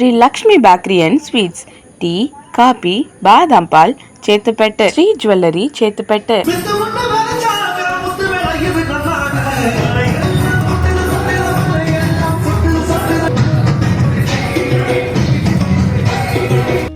Shri Lakshmi bakery and sweets tea coffee బాదం Paul చేతుపెట్టు Shri jewellery చేతుపెట్టు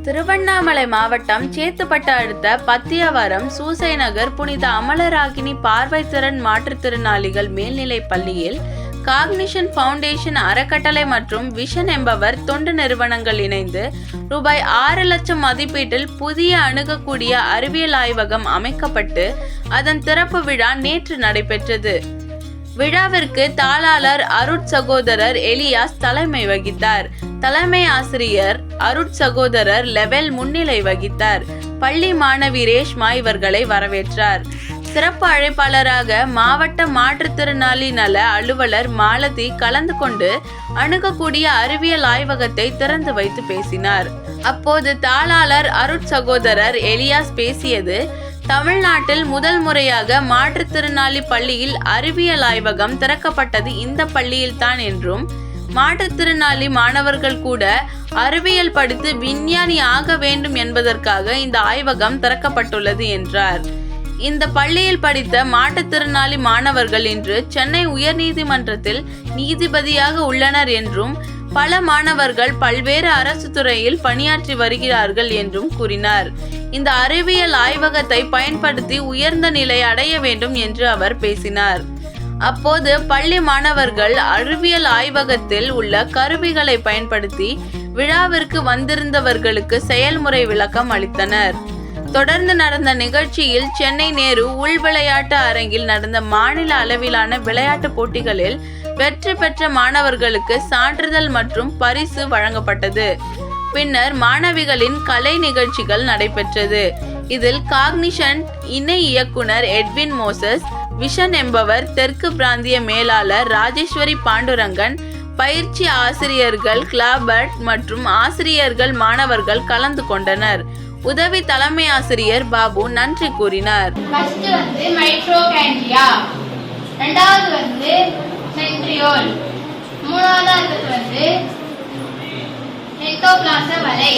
Tiruvannamalai மாவட்டம் சேத்துப்பட்டு அடுத்த பத்தியவரம் சூசை நகர் புனித அமலராகினி பார்வைத்திறன் மாற்றுத்திறனாளிகள் மேல்நிலைப் பள்ளியில் காக்னிஷன் ஃபவுண்டேஷன் அறக்கட்டளை மற்றும் விஷன் என்பவர் தொண்டு நிறுவனங்கள் இணைந்து ரூபாய் ஆறு லட்சம் மதிப்பீட்டில் புதிய அணுகக்கூடிய அறிவியல் ஆய்வகம் அமைக்கப்பட்டு அதன் திறப்பு விழா நேற்று நடைபெற்றது. விழாவிற்கு தாளாளர் அருட் சகோதரர் எலியாஸ் தலைமை வகித்தார். தலைமை ஆசிரியர் அருட் சகோதரர் லெவல் முன்னிலை வகித்தார். பள்ளி மாணவி ரேஷ்மா இவர்களை வரவேற்றார். சிறப்பு அழைப்பாளராக மாவட்ட மாற்றுத்திறனாளி நல அலுவலர் மாலதி கலந்து கொண்டு அணுகக்கூடிய அறிவியல் ஆய்வகத்தை திறந்து வைத்து பேசினார். அப்போது தாளாளர் அருட் சகோதரர் எலியாஸ் பேசியது தமிழ்நாட்டில் முதல் முறையாக மாற்றுத்திறனாளி பள்ளியில் அறிவியல் ஆய்வகம் திறக்கப்பட்டது இந்த பள்ளியில்தான் என்றும் மாற்றுத்திறனாளி மாணவர்கள் கூட அறிவியல் படித்து விஞ்ஞானி ஆக வேண்டும் என்பதற்காக இந்த ஆய்வகம் திறக்கப்பட்டுள்ளது என்றார். இந்த பள்ளியில் படித்த மாற்றுத்திறனாளி மாணவர்கள் இன்று சென்னை உயர்நீதிமன்றத்தில் நீதிபதியாக உள்ளனர் என்றும் பல மாணவர்கள் பல்வேறு அரசு துறையில் பணியாற்றி வருகிறார்கள் என்றும் கூறினார். இந்த அறிவியல் ஆய்வகத்தை பயன்படுத்தி உயர்ந்த நிலை அடைய வேண்டும் என்று அவர் பேசினார். அப்போது பள்ளி மாணவர்கள் அறிவியல் ஆய்வகத்தில் உள்ள கருவிகளை பயன்படுத்தி விழாவிற்கு வந்திருந்தவர்களுக்கு செயல்முறை விளக்கம் அளித்தனர். தொடர்ந்து நடந்த நிகழ்ச்சியில் சென்னை நேரு உள் விளையாட்டு அரங்கில் நடந்த மாநில அளவிலான விளையாட்டுப் போட்டிகளில் வெற்றி பெற்ற மாணவர்களுக்கு சான்றிதழ் மற்றும் பரிசு வழங்கப்பட்டது. பின்னர் மாணவிகளின் கலை நிகழ்ச்சிகள் நடைபெற்றது. இதில் காக்னிஷன் இணை இயக்குனர் எட்வின் மோசஸ் விஷன் என்பவர் தெற்கு பிராந்திய மேலாளர் ராஜேஸ்வரி பாண்டுரங்கன் பயிற்சி ஆசிரியர்கள் கிளாபர்ட் மற்றும் ஆசிரியர்கள் மாணவர்கள் கலந்து கொண்டனர். உதவி தலைமை ஆசிரியர் பாபு நன்றி கூறினார். ஃபர்ஸ்ட் வந்து மைட்ரோகாண்ட்ரியா ரெண்டாவது வந்து சென்ட்ரியோல் மூணாவதா இருக்கிறது வந்து என்டோபிளாச வலை.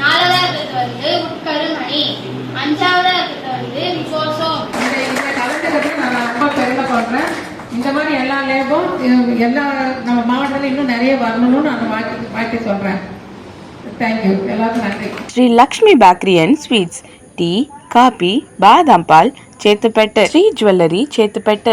நாலாவதா இருக்கிறது வந்து உட்கருமணி. அஞ்சாவதா இருக்கிறது வந்து ரிபோசோம் இந்த இந்த கலந்துக்கிறது நான் ரொம்ப பெருமைப்படுறேன் இந்த மாதிரி எல்லா லேபும் எல்லா நம்ம மாவட்டத்தில் இன்னும் நிறைய வரணும்னு நான் வாழ்க்கை வாழ்க்கை சொல்கிறேன் Sri Lakshmi bakery and sweets. Tea coffee బాదం పాల్ చేతిపెట్ట. శ్రీ జ్యువెలరీ చేతిపెట్ట.